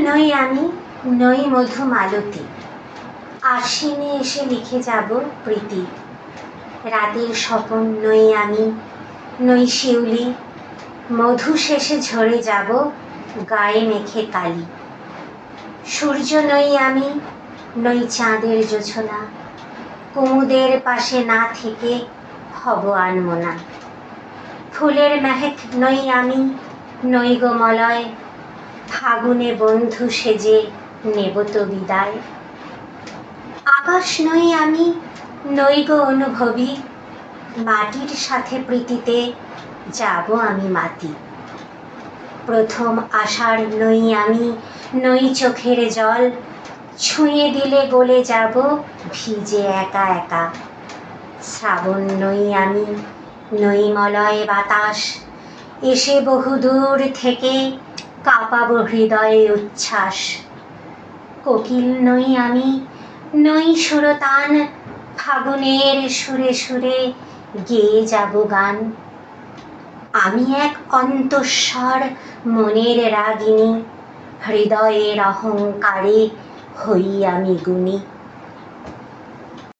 নই আমি, নই মধু মালতী আশ্বিনে এসে লিখে যাব প্রীতি। রাতের স্বপন নই আমি, নই শিউলি। মধু শেষে ঝরে যাব গায়ে মেখে কালি। সূর্য নই আমি, নই চাঁদের জোছনা কুমুদের পাশে না থেকে হব আনমনা। ফুলের মেহেক নই আমি, নই গো মলয় ফাগুনে বন্ধু সেজে নেব তো বিদায়। আকাশ নই আমি গো অনুভবী। মাটির সাথে প্রীতিতে যাব আমি মাটি। প্রথম আষাঢ় নই আমি, নই চোখের জল। ছুঁয়ে দিলে গলে যাব ভিজে একা একা। শ্রাবণ নই আমি, নই মলয় বাতাস। এসে বহুদূর থেকে কাঁপাবো হৃদয়ে উচ্ছ্বাস। কোকিল নই আমি, নই সুরতান, ফাগুনের সুরে সুরে গেয়ে যাব গান। আমি এক অন্তঃস্বর, মনের রাগিনী, হৃদয়ের অহংকারে হই আমি গুণী।